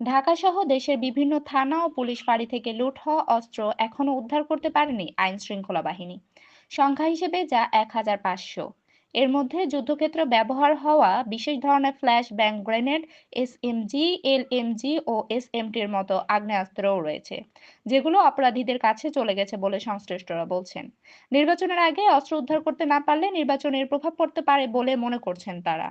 ঢাকাসহ দেশের বিভিন্ন থানা ও পুলিশ ফাঁড়ি থেকে লুট হওয়া অস্ত্র এখনও উদ্ধার করতে পারেনি আইন শৃঙ্খলা বাহিনী। সংখ্যা হিসেবে যা এক হাজার পাঁচশো। এর মধ্যে যুদ্ধক্ষেত্র ব্যবহার হওয়া বিশেষ ধরনের flash bang grenade SMG LMG ও এসএমটির মতো আগ্নেয়াস্ত্রও রয়েছে, যেগুলো অপরাধীদের কাছে চলে গেছে বলে সংশ্লিষ্টরা বলছেন। নির্বাচনের আগে অস্ত্র উদ্ধার করতে না পারলে নির্বাচনের প্রভাব পড়তে পারে বলে মনে করছেন তারা।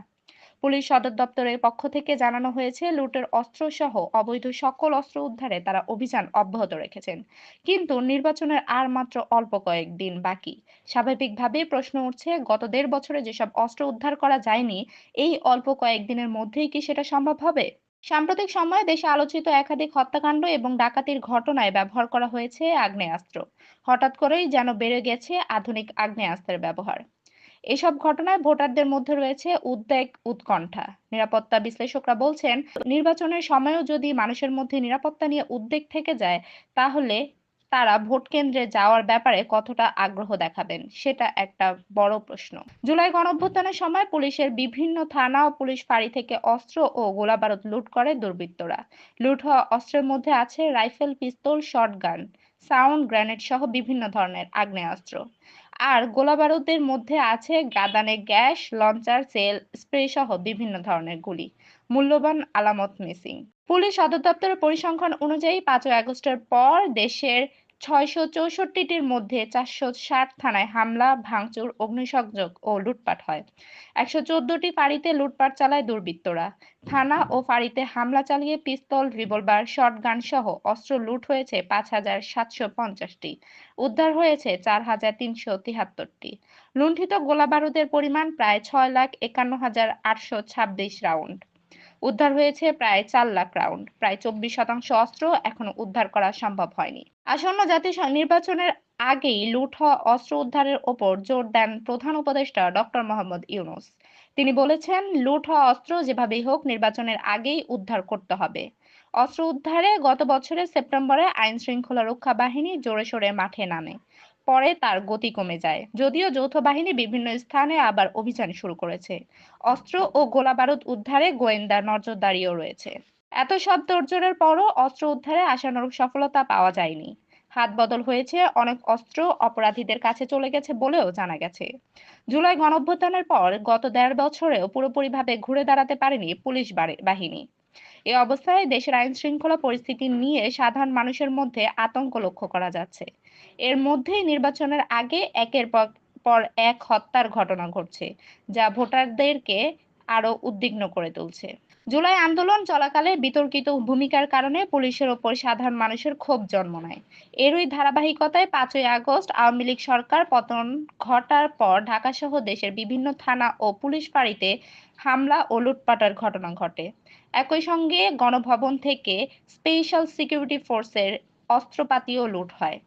পুলিশ সদর দপ্তরের পক্ষ থেকে জানানো হয়েছে, লুটের অস্ত্র সহ অবৈধ সকল অস্ত্র উদ্ধারে তারা অভিযান অব্যাহত রেখেছেন। কিন্তু নির্বাচনের আর মাত্র অল্প কয়েক দিন বাকি। স্বাভাবিকভাবেই প্রশ্ন উঠছে, গত দেড় বছরে যেসব অস্ত্র উদ্ধার করা যায়নি, এই অল্প কয়েকদিনের মধ্যেই কি সেটা সম্ভব হবে? সাম্প্রতিক সময়ে দেশে আলোচিত একাধিক হত্যাকাণ্ড এবং ডাকাতির ঘটনায় ব্যবহার করা হয়েছে আগ্নেয়াস্ত্র। হঠাৎ করেই যেন বেড়ে গেছে আধুনিক আগ্নেয়াস্ত্রের ব্যবহার। এসব ঘটনায় ভোটারদের মধ্যে রয়েছে উদ্বেগ, উৎকণ্ঠা। নিরাপত্তা বিশ্লেষকরা বলছেন, নির্বাচনের সময়ও যদি মানুষের মধ্যে নিরাপত্তা নিয়ে উদ্বেগ থেকে যায়, তাহলে তারা ভোট কেন্দ্রে যাওয়ার ব্যাপারে কতটা আগ্রহ দেখাবেন? সেটা একটা বড় প্রশ্ন। জুলাই গণঅভ্যুত্থানের সময় পুলিশের বিভিন্ন থানা ও পুলিশ ফাঁড়ি থেকে অস্ত্র ও গোলাবারুদ লুট করে দুর্বৃত্তরা। লুট হওয়া অস্ত্রের মধ্যে আছে rifle, pistol, shotgun. Sound grenade সহ বিভিন্ন ধরনের আগ্নেয়াস্ত্র। আর গোলাবারুদের মধ্যে আছে গাদানে গ্যাস, লঞ্চার, সেল, স্প্রে সহ বিভিন্ন ধরনের গুলি। মূল্যবান আলামত মিসিং। পুলিশ সদর দপ্তরের পরিসংখ্যান অনুযায়ী পাঁচই আগস্টের পর দেশের ছয়শো চৌষট্টিটির মধ্যে চারশো ষাট থানায় হামলা, ভাঙচুর, অগ্নিসংযোগ ও লুটপাট হয়। একশো চোদ্দটি ফাঁড়িতে লুটপাট চালায় দুর্বৃত্তরা। থানা ও ফাঁড়িতে হামলা চালিয়ে পিস্তল, রিভলভার, শটগান সহ অস্ত্র লুট হয়েছে পাঁচ হাজার সাতশো পঞ্চাশটি উদ্ধার হয়েছে চার হাজার তিনশো তিহাত্তরটি লুণ্ঠিত গোলাবারুদের পরিমাণ প্রায় ছয় লাখ একান্ন হাজার আটশো ছাব্বিশ রাউন্ড। উদ্ধার হয়েছে প্রায় চার লাখ রাউন্ড। প্রায় চব্বিশ শতাংশ অস্ত্র এখনও উদ্ধার করা সম্ভব হয়নি। আসন্ন জাতীয় নির্বাচনের আগেই লুট হওয়া অস্ত্র উদ্ধারের ওপর জোর দেন প্রধান উপদেষ্টা ডক্টর মোহাম্মদ ইউনুস। তিনি বলেছেন, লুট হওয়া অস্ত্র যেভাবেই হোক নির্বাচনের আগেই উদ্ধার করতে হবে। অস্ত্র উদ্ধারে গত বছরের সেপ্টেম্বরে আইন শৃঙ্খলা রক্ষা বাহিনী জোরে সোরে মাঠে নামে। পরে তার গতি কমে যায়। যদিও যৌথ বাহিনী বিভিন্ন স্থানে আবার অভিযান শুরু করেছে। অস্ত্র ও গোলাবারুদ উদ্ধারে গোয়েন্দা নজরদারিও রয়েছে। এত সব তোড়জোড়ের পরও অস্ত্র উদ্ধারে আশানুরূপ সফলতা পাওয়া যায়নি। হাত বদল হয়েছে অনেক অস্ত্র অপরাধীদের কাছে চলে গেছে বলেও জানা গেছে। জুলাই গণঅভ্যুত্থানের পর গত দেড় বছরেও পুরোপুরিভাবে ঘুরে দাঁড়াতে পারেনি পুলিশ বাহিনী। এ অবস্থায় দেশের আইন শৃঙ্খলা পরিস্থিতি নিয়ে সাধারণ মানুষের মধ্যে আতঙ্ক লক্ষ্য করা যাচ্ছে। এর মধ্যেই নির্বাচনের আগে একের পর এক হত্যার ঘটনা ঘটছে, যা ভোটারদেরকে আরও উদ্বিগ্ন করে তুলছে। জুলাই আন্দোলন চলাকালে বিতর্কিত ভূমিকার কারণে পুলিশের ওপর সাধারণ মানুষের ক্ষোভ জন্ম নেয় এরই ধারাবাহিকতায় পাঁচই আগস্ট আওয়ামী লীগ সরকার পতন ঘটার পর ঢাকা সহ দেশের বিভিন্ন থানা ও পুলিশ ফাঁড়িতে হামলা ও লুটপাটের ঘটনা ঘটে। একই সঙ্গে গণভবন থেকে স্পেশাল সিকিউরিটি ফোর্সের অস্ত্রপাতিও লুট হয়।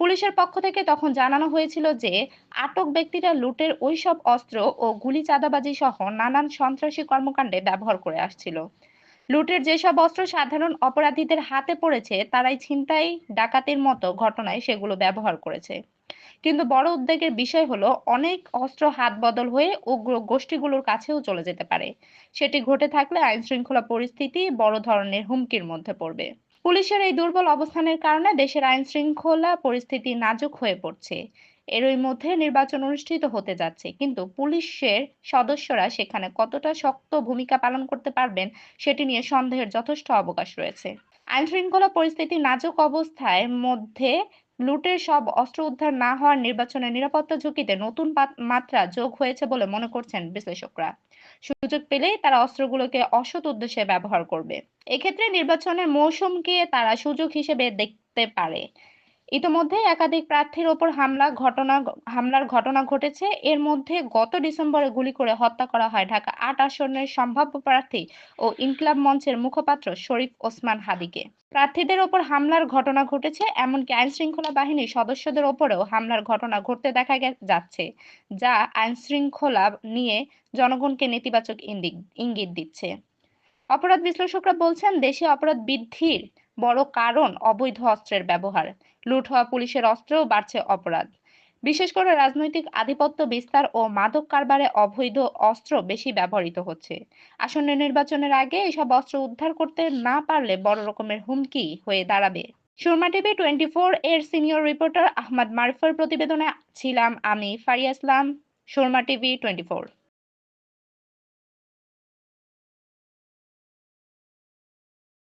পুলিশের পক্ষ থেকে তখন জানানো হয়েছিল যে, আটক ব্যক্তিরা লুটের ওই সব অস্ত্র ও গুলি চাঁদাবাজি সহ নানান সন্ত্রাসী কর্মকাণ্ডে ব্যবহার করে আসছিল। লুটের যেসব অস্ত্র সাধারণ অপরাধীদের হাতে পড়েছে, তারাই ছিনতাই, ডাকাতির মতো ঘটনায় সেগুলো ব্যবহার করেছে। কিন্তু বড় উদ্বেগের বিষয় হলো, অনেক অস্ত্র হাত বদল হয়ে উগ্র গোষ্ঠীগুলোর কাছেও চলে যেতে পারে। সেটি ঘটে থাকলে আইন শৃঙ্খলা পরিস্থিতি বড় ধরনের হুমকির মধ্যে পড়বে। পুলিশের এই দুর্বল অবস্থানের কারণে দেশের আইন শৃঙ্খলা পরিস্থিতি নাজুক হয়ে পড়ছে। এরই মধ্যে নির্বাচন অনুষ্ঠিত হতে যাচ্ছে, কিন্তু পুলিশের সদস্যরা সেখানে কতটা শক্ত ভূমিকা পালন করতে পারবেন সেটি নিয়ে সন্দেহের যথেষ্ট অবকাশ রয়েছে। আইন শৃঙ্খলা পরিস্থিতি নাজুক অবস্থায় মধ্যে লুটের সব অস্ত্র উদ্ধার না হওয়ার নির্বাচনের নিরাপত্তা ঝুঁকিতে নতুন মাত্রা যোগ হয়েছে বলে মনে করছেন বিশ্লেষকরা। সুযোগ পেলেই তারা অস্ত্রগুলোকে অসৎ উদ্দেশ্যে ব্যবহার করবে। এক্ষেত্রে নির্বাচনের মৌসুমকে তারা সুযোগ হিসেবে দেখতে পারে। ইতোমধ্যে একাধিক প্রার্থীর ওপর হামলা, ঘটনা, হামলার ঘটনা ঘটেছে। এর মধ্যে গত ডিসেম্বরে গুলি করে হত্যা করা হয় ঢাকা আট আসনের সম্ভাব্য প্রার্থী ও ইনকলাব মঞ্চের মুখপাত্র শরীফ ওসমান হাদিকে। প্রার্থীদের ওপর হামলার ঘটনা ঘটেছে, এমনকি আইন শৃঙ্খলা বাহিনীর সদস্যদের ওপরেও হামলার ঘটনা ঘটতে দেখা যাচ্ছে, যা আইন শৃঙ্খলা নিয়ে জনগণকে নেতিবাচক ইঙ্গিত দিচ্ছে। অপরাধ বিশ্লেষকরা বলছেন, দেশে অপরাধ বৃদ্ধির বড় কারণ অবৈধ অস্ত্রের ব্যবহার। লুট হওয়া পুলিশের অস্ত্রেও বাড়ছে অপরাধ। বিশেষ করে রাজনৈতিক আধিপত্য বিস্তার ও মাদক কারবারে অবৈধ অস্ত্র বেশি ব্যবহৃত হচ্ছে। আসন্ন নির্বাচনের আগে এসব অস্ত্র উদ্ধার করতে না পারলে বড় রকমের হুমকি হয়ে দাঁড়াবে। সুরমা টিভি টোয়েন্টি ফোর এর সিনিয়র রিপোর্টার আহমদ মারুফের প্রতিবেদনে ছিলাম আমি Faria Islam, Surma TV twenty four.